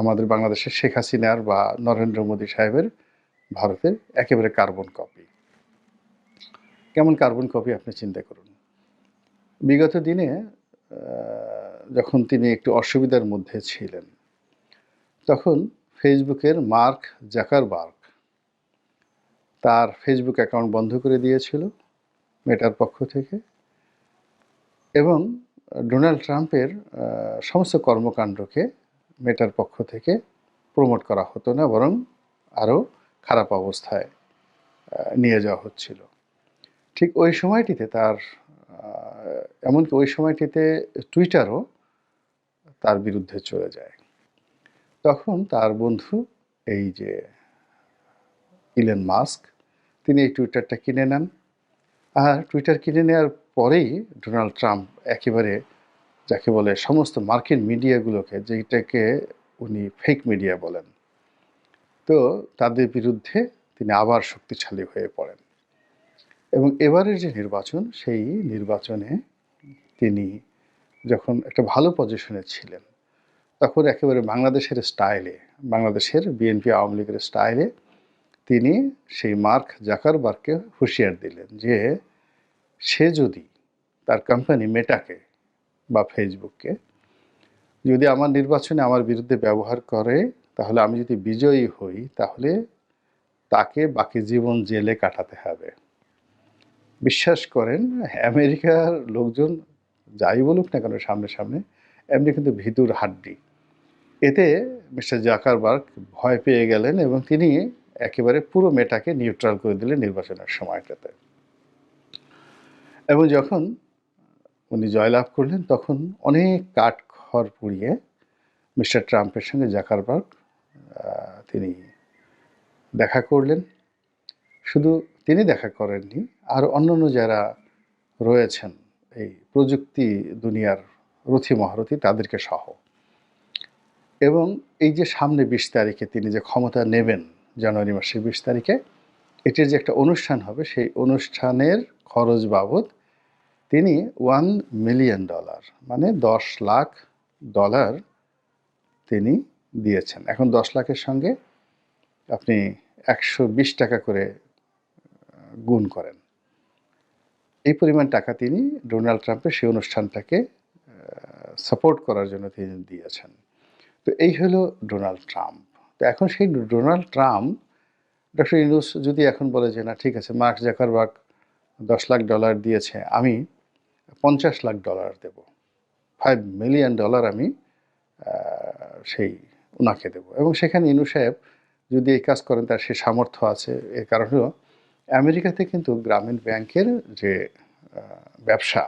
আমাদের বাংলাদেশের শেখ হাসিনার বা নরেন্দ্র মোদী সাহেবের ভারতের একেবারে কার্বন কপি। কেমন কার্বন কপি আপনি চিন্তা করুন। বিগত দিনে যখন তিনি একটু অসুবিধার মধ্যে ছিলেন, তখন ফেসবুকের মার্ক জাকারবার্গ তার ফেসবুক অ্যাকাউন্ট বন্ধ করে দিয়েছিল মেটার পক্ষ থেকে এবং ডোনাল্ড ট্রাম্পের সমস্ত কর্মকাণ্ডকে মেটার পক্ষ থেকে প্রমোট করা হতো না, বরং আরও খারাপ অবস্থায় নিয়ে যাওয়া হচ্ছিল। ঠিক ওই সময়টিতে তার এমনকি ওই সময়টিতে টুইটারও তার বিরুদ্ধে চলে যায়। তখন তার বন্ধু, এই যে ইলেন মাস্ক তিনি এই টুইটারটা কিনে নেন। আর টুইটার কিনে নেওয়ার পরেই ডোনাল্ড ট্রাম্প একেবারে যাকে বলে সমস্ত মার্কিন মিডিয়াগুলোকে, যেটাকে উনি ফেক মিডিয়া বলেন। তো তাদের বিরুদ্ধে তিনি আবার শক্তিশালী হয়ে পড়েন। এবং এবারের যে নির্বাচন, সেই নির্বাচনে তিনি যখন একটা ভালো পজিশনে ছিলেন, তখন একেবারে বাংলাদেশের স্টাইলে বাংলাদেশের বিএনপি আওয়ামী লীগের স্টাইলে তিনি সেই মার্ক জাকারবার্গকে হুঁশিয়ার দিলেন যে সে যদি তার কোম্পানি মেটাকে বা ফেসবুককে যদি আমার নির্বাচনে আমার বিরুদ্ধে ব্যবহার করে, তাহলে আমি যদি বিজয়ী হই, তাহলে তাকে বাকি জীবন জেলে কাটাতে হবে। বিশ্বাস করেন, আমেরিকার লোকজন যাই বলুক না কেন সামনে সামনে, এমনি কিন্তু ভিতুর হাড্ডি। এতে মিস্টার জাকারবার্গ ভয় পেয়ে গেলেন এবং তিনি একেবারে পুরো মেটাকে নিউট্রাল করে দিলেন নির্বাচনের সময়টাতে। এবং যখন উনি জয়লাভ করলেন, তখন অনেক কাঠ খড় পুড়িয়ে মিস্টার ট্রাম্পের সঙ্গে জাকারবার্গ তিনি দেখা করলেন। শুধু তিনি দেখা করেননি, আর অন্যান্য যারা রয়েছেন, এই প্রযুক্তি দুনিয়ার রথি মহারথী, তাদেরকে সহ। এবং এই যে সামনে বিশ তারিখে তিনি যে ক্ষমতা নেবেন, জানুয়ারি মাসের বিশ তারিখে, এটির যে একটা অনুষ্ঠান হবে, সেই অনুষ্ঠানের খরচ বাবদ তিনি ওয়ান মিলিয়ন ডলার মানে দশ লাখ ডলার তিনি দিয়েছেন। এখন দশ লাখের সঙ্গে আপনি একশো বিশ টাকা করে গুণ করেন। এই পরিমাণ টাকা তিনি ডোনাল্ড ট্রাম্পের সেই অনুষ্ঠানটাকে সাপোর্ট করার জন্য তিনি দিয়েছেন। তো এই হলো ডোনাল্ড ট্রাম্প। তো এখন সেই ডোনাল্ড ট্রাম্প, ডক্টর ইউনুস যদি এখন বলে যে, না, ঠিক আছে, মার্ক জাকারবার্গ দশ লাখ ডলার দিয়েছে, আমি পঞ্চাশ লাখ ডলার দেব। ফাইভ মিলিয়ন ডলার আমি সেই ওনাকে দেব। এবং সেখানে ইনু সাহেব যদি এই কাজ করেন, তার সে সামর্থ্য আছে। এর কারণ হলো, আমেরিকাতে কিন্তু গ্রামীণ ব্যাংকের যে ব্যবসা,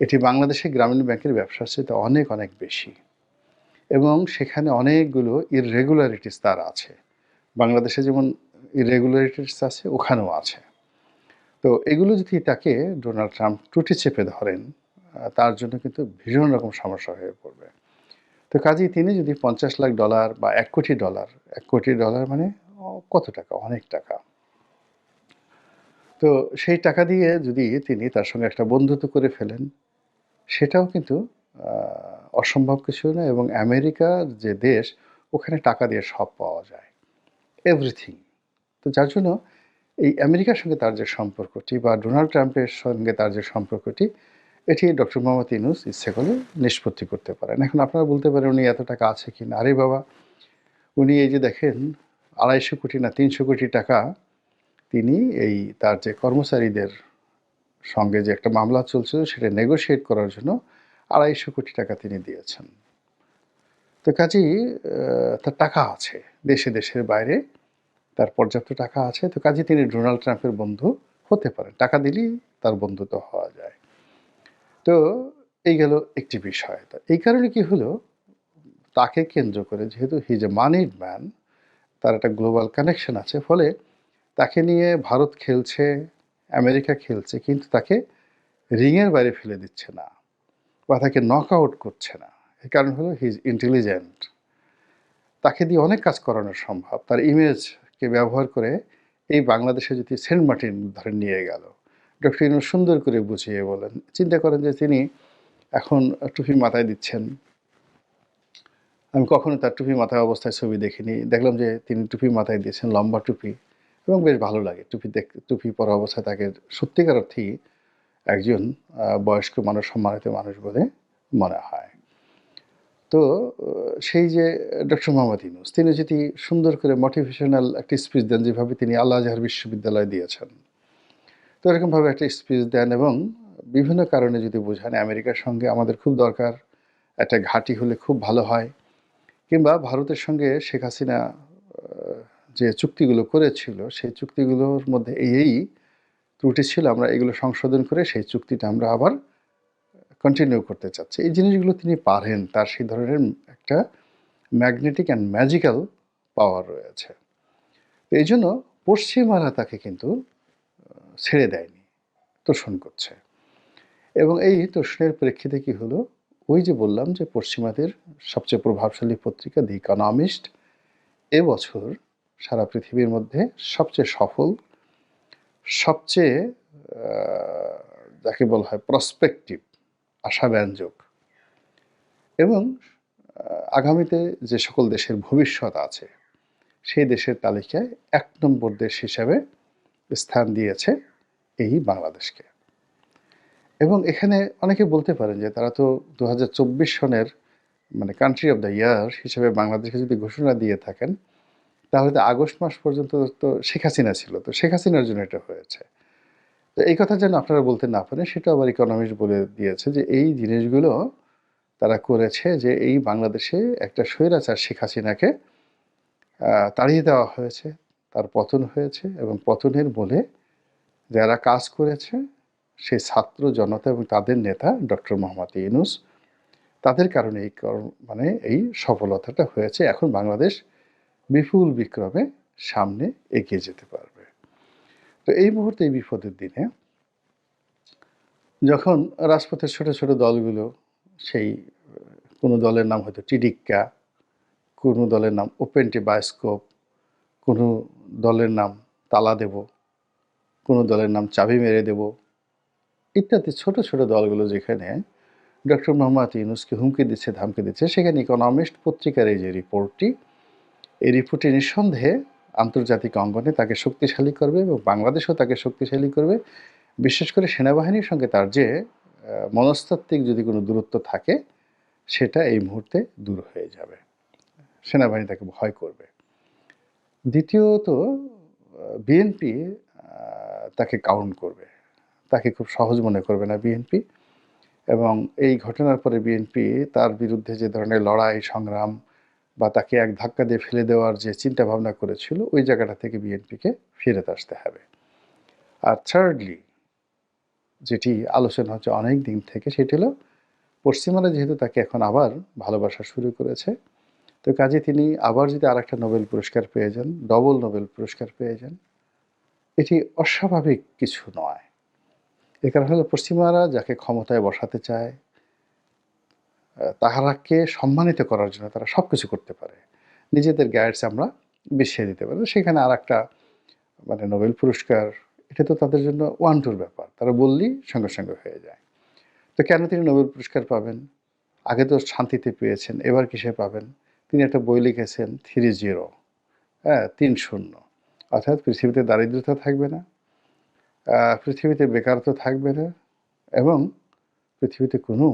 এটি বাংলাদেশে গ্রামীণ ব্যাংকের ব্যবসার চেয়ে অনেক অনেক বেশি। এবং সেখানে অনেকগুলো ইররেগুলারিটিস তার আছে। বাংলাদেশে যেমন ইরেগুলারিটিস আছে, ওখানেও আছে। তো এগুলো যদি তাকে ডোনাল্ড ট্রাম্প টুটি চেপে ধরেন তার জন্য কিন্তু ভীষণ রকম সমস্যা হয়ে পড়বে। তো কাজেই তিনি যদি পঞ্চাশ লাখ ডলার বা এক কোটি ডলার, এক কোটি ডলার মানে কত টাকা? অনেক টাকা। তো সেই টাকা দিয়ে যদি তিনি তার সঙ্গে একটা বন্ধুত্ব করে ফেলেন, সেটাও কিন্তু অসম্ভব কিছু না এবং আমেরিকার যে দেশ, ওখানে টাকা দিয়ে সব পাওয়া যায়। এভরিথিং তো যার জন্য এই আমেরিকার সঙ্গে তার যে সম্পর্কটি বা ডোনাল্ড ট্রাম্পের সঙ্গে তার যে সম্পর্কটি, এটি ডক্টর মোহাম্মদ ইউনুস ইচ্ছে করলে নিষ্পত্তি করতে পারেন। এখন আপনারা বলতে পারেন উনি এত টাকা আছে কি না? আরে বাবা, উনি এই যে দেখেন, আড়াইশো কোটি না তিনশো কোটি টাকা তিনি এই তার যে কর্মচারীদের সঙ্গে যে একটা মামলা চলছিল, সেটা নেগোশিয়েট করার জন্য আড়াইশো কোটি টাকা তিনি দিয়েছেন। তো কাজেই তার টাকা আছে দেশে, দেশের বাইরে। তার পর্যাপ্ত টাকা আছে, তো কাজে তিনি ডোনাল্ড ট্রাম্পের বন্ধু হতে পারেন। টাকা দিলেই তার বন্ধুত্ব হওয়া যায়। তো এই গেল একটি বিষয়। তো এই কারণে কি হলো? তাকে কেন্দ্র করে যেহেতু হি যে মানিড ম্যান তার একটা গ্লোবাল কানেকশন আছে, ফলে তাকে নিয়ে ভারত খেলছে, আমেরিকা খেলছে, কিন্তু তাকে রিংয়ের বাইরে ফেলে দিচ্ছে না বা তাকে নক আউট করছে না। এই কারণ হলো হি ইজ ইন্টেলিজেন্ট তাকে দিয়ে অনেক কাজ করানো সম্ভব। তার ইমেজকে ব্যবহার করে এই বাংলাদেশে যদি সেন্ট মার্টিন ধরে নিয়ে গেল। ডক্টর ইনু সুন্দর করে বুঝিয়ে বলেন। চিন্তা করেন যে তিনি এখন টুপি মাথায় দিচ্ছেন। আমি কখনো তার টুপি মাথায় অবস্থায় ছবি দেখিনি। দেখলাম যে তিনি টুপি মাথায় দিয়েছেন, লম্বা টুপি এবং বেশ ভালো লাগে। টুপি দেখ, টুপি পরা অবস্থায় তাকে সত্যিকার অর্থেই একজন বয়স্ক মানুষ, সম্মানিত মানুষ বলে মনে হয়। তো সেই যে ডক্টর মোহাম্মদ ইউনুস, তিনি যদি সুন্দর করে মোটিভেশনাল একটা স্পিচ দেন, যেভাবে তিনি আল্লাহ আজহার বিশ্ববিদ্যালয়ে দিয়েছেন, তো এরকমভাবে একটা স্পিচ দেন এবং বিভিন্ন কারণে যদি বোঝান, আমেরিকার সঙ্গে আমাদের খুব দরকার, একটা ঘাঁটি হলে খুব ভালো হয়, কিংবা ভারতের সঙ্গে শেখ হাসিনা যে চুক্তিগুলো করেছিল, সেই চুক্তিগুলোর মধ্যে এই এই ত্রুটি ছিল, আমরা এগুলো সংশোধন করে সেই চুক্তিটা আমরা আবার কন্টিনিউ করতে চাচ্ছে। এই জিনিসগুলো তিনি পারেন, তার সেই ধরনের একটা ম্যাগনেটিক অ্যান্ড ম্যাজিক্যাল পাওয়ার রয়েছে। তো এই জন্য পশ্চিমারা তাকে কিন্তু ছেড়ে দেয়নি, তোষণ করছে। এবং এই তোষণের প্রেক্ষিতে কি হলো? ওই যে বললাম যে পশ্চিমাদের সবচেয়ে প্রভাবশালী পত্রিকা দি ইকোনমিস্ট এবছর সারা পৃথিবীর মধ্যে সবচেয়ে সফল, সবচেয়ে যাকে বলা হয় প্রসপেক্টিভ আশাব্যঞ্জক এবং আগামীতে যে সকল দেশের ভবিষ্যৎ আছে, সেই দেশের তালিকায় এক নম্বর দেশ হিসাবে স্থান দিয়েছে এই বাংলাদেশকে। এবং এখানে অনেকে বলতে পারেন যে তারা তো দু হাজার চব্বিশ সনের মানে কান্ট্রি অফ দ্য ইয়ার হিসেবে বাংলাদেশকে যদি ঘোষণা দিয়ে থাকেন, তাহলে তো আগস্ট মাস পর্যন্ত তো শেখ হাসিনা ছিল। তো শেখ হাসিনার জন্য এটা হয়েছে। তো এই কথা যেন আপনারা বলতে না পারেন, সেটা আবার ইকোনমিস্ট বলে দিয়েছে যে এই জিনিসগুলো তারা করেছে যে এই বাংলাদেশে একটা স্বৈরাচার শেখ হাসিনাকে তাড়িয়ে দেওয়া হয়েছে। তার পতন হয়েছে এবং পতনের বলে যারা কাজ করেছে সেই ছাত্র জনতা এবং তাদের নেতা ডক্টর মোহাম্মদ ইউনুস, তাদের কারণে এই মানে এই সফলতাটা হয়েছে। এখন বাংলাদেশ বিপুল বিক্রমে সামনে এগিয়ে যেতে পারবে তো এই মুহূর্তে, এই বিপদের দিনে যখন রাজপথের ছোট ছোট দলগুলো সেই কোনো দলের নাম হয়তো টিডিক্কা, কোনো দলের নাম ওপেনটি বায়োস্কোপ, কোনো দলের নাম তালা দেব কোনো দলের নাম চাবি মেরে দেব ইত্যাদি ছোট ছোট দলগুলো যেখানে ডক্টর মোহাম্মদ ইউনুসকে হুমকি দিচ্ছে, ধামকি দিচ্ছে, সেখানে ইকোনমিস্ট পত্রিকার এই যে রিপোর্টটি এই রিপোর্টটি নিঃসন্দেহে আন্তর্জাতিক অঙ্গনে তাকে শক্তিশালী করবে এবং বাংলাদেশও তাকে শক্তিশালী করবে। বিশেষ করে সেনাবাহিনীর সঙ্গে তার যে মনস্তাত্ত্বিক যদি কোনো দূরত্ব থাকে, সেটা এই মুহূর্তে দূর হয়ে যাবে। সেনাবাহিনী তাকে ভয় করবে। দ্বিতীয়ত বিএনপি তাকে কাউন্ট করবে। তাকে খুব সহজ মনে করবে না বিএনপি। এবং এই ঘটনার পরে বিএনপি তার বিরুদ্ধে যে ধরনের লড়াই, সংগ্রাম বা তাকে এক ধাক্কা দিয়ে ফেলে দেওয়ার যে চিন্তা ভাবনা করেছিল, ওই জায়গাটা থেকে বিএনপিকে ফেরত আসতে হবে। আর থার্ডলি যেটি আলোচনা হচ্ছে অনেক দিন থেকে, সেটি হলো পশ্চিমারা যেহেতু তাকে এখন আবার ভালোবাসা শুরু করেছে, তো কাজে তিনি আবার যদি আর একটা নোবেল পুরস্কার পেয়ে যান, ডবল নোবেল পুরস্কার পেয়ে যান, এটি অস্বাভাবিক কিছু নয়। এ কারণ হলো পশ্চিমারা যাকে ক্ষমতায় বসাতে চায় তাহারাকে সম্মানিত করার জন্য তারা সব কিছু করতে পারে। নিজেদের গাইডস আমরা বিছিয়ে দিতে পারি। সেখানে আর একটা মানে নোবেল পুরস্কার, এটা তো তাদের জন্য ওয়ান টুর ব্যাপার। তারা বললেই সঙ্গে সঙ্গে হয়ে যায়। তো কেন তিনি নোবেল পুরস্কার পাবেন? আগে তো শান্তিতে পেয়েছেন, এবার কিসে পাবেন? তিনি একটা বই লিখেছেন থ্রি জিরো হ্যাঁ তিন শূন্য। অর্থাৎ পৃথিবীতে দারিদ্রতা থাকবে না পৃথিবীতে বেকারত্ব থাকবে না, এবং পৃথিবীতে কোনো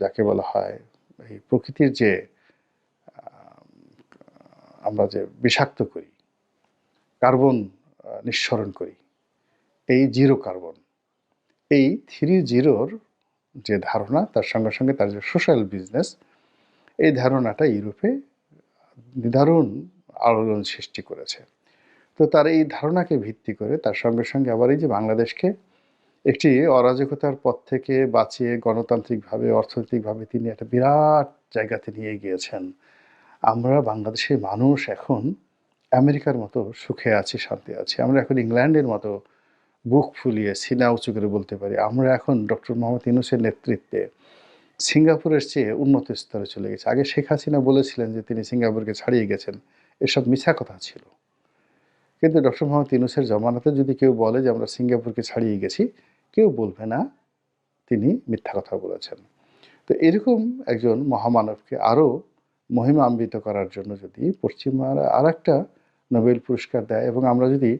যাকে বলা হয় এই প্রকৃতির যে আমরা যে বিষাক্ত করি, কার্বন নিঃসরণ করি, এই জিরো কার্বন, এই থ্রি জিরোর যে ধারণা, তার সঙ্গে সঙ্গে তার যে সোশ্যাল বিজনেস, এই ধারণাটা ইউরোপে নিদারুণ আলোড়ন সৃষ্টি করেছে। তো তার এই ধারণাকে ভিত্তি করে তার সঙ্গে সঙ্গে আবার এই যে বাংলাদেশকে একটি অরাজকতার পথ থেকে বাঁচিয়ে গণতান্ত্রিকভাবে, অর্থনৈতিকভাবে তিনি একটা বিরাট জায়গাতে নিয়ে গিয়েছেন। আমরা বাংলাদেশের মানুষ এখন আমেরিকার মতো সুখে আছি, শান্তি আছি। আমরা এখন ইংল্যান্ডের মতো বুক ফুলিয়ে, সিনা উঁচু করে বলতে পারি। আমরা এখন ডক্টর মোহাম্মদ ইউনুসের নেতৃত্বে সিঙ্গাপুরের চেয়ে উন্নত স্তরে চলে গেছে। আগে শেখ হাসিনা বলেছিলেন যে তিনি সিঙ্গাপুরকে ছাড়িয়ে গেছেন। এসব মিথ্যা কথা ছিল। কিন্তু ডক্টর মোহাম্মদ ইউনুসের জমানাতে যদি কেউ বলে যে আমরা সিঙ্গাপুরকে ছাড়িয়ে গেছি কেউ বলবে না তিনি মিথ্যা কথা বলেছেন। তো এরকম একজন মহামানবকে আরও মহিমাম্বিত করার জন্য যদি পশ্চিমারা আর একটা নোবেল পুরস্কার দেয় এবং আমরা যদি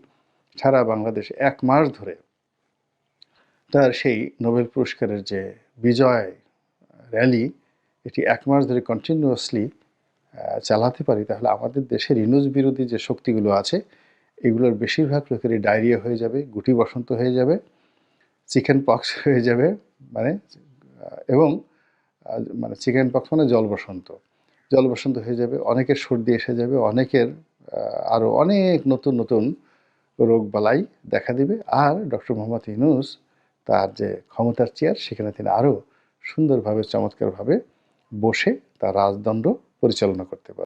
সারা বাংলাদেশে এক মাস ধরে তার সেই নোবেল পুরস্কারের যে বিজয় র্যালি, এটি এক মাস ধরে কন্টিনিউয়াসলি চালাতে পারি, তাহলে আমাদের দেশের ইনুজ বিরোধী যে শক্তিগুলো আছে, এগুলোর বেশিরভাগ লোকেরই ডায়রিয়া হয়ে যাবে, গুটি বসন্ত হয়ে যাবে। চিকেন পক্স হয়ে যাবে মানে এবং মানে চিকেন পক্স মানে জল বসন্ত। জল বসন্ত হয়ে যাবে, অনেকের সর্দি এসে যাবে, অনেকের আরও অনেক নতুন নতুন রোগ বালাই দেখা দিবে। আর ডক্টর মোহাম্মদ ইউনুস তার যে ক্ষমতার চেয়ার, সেখানে তিনি আরও সুন্দরভাবে, চমৎকারভাবে বসে তার রাজদণ্ড পরিচালনা করতে পারবে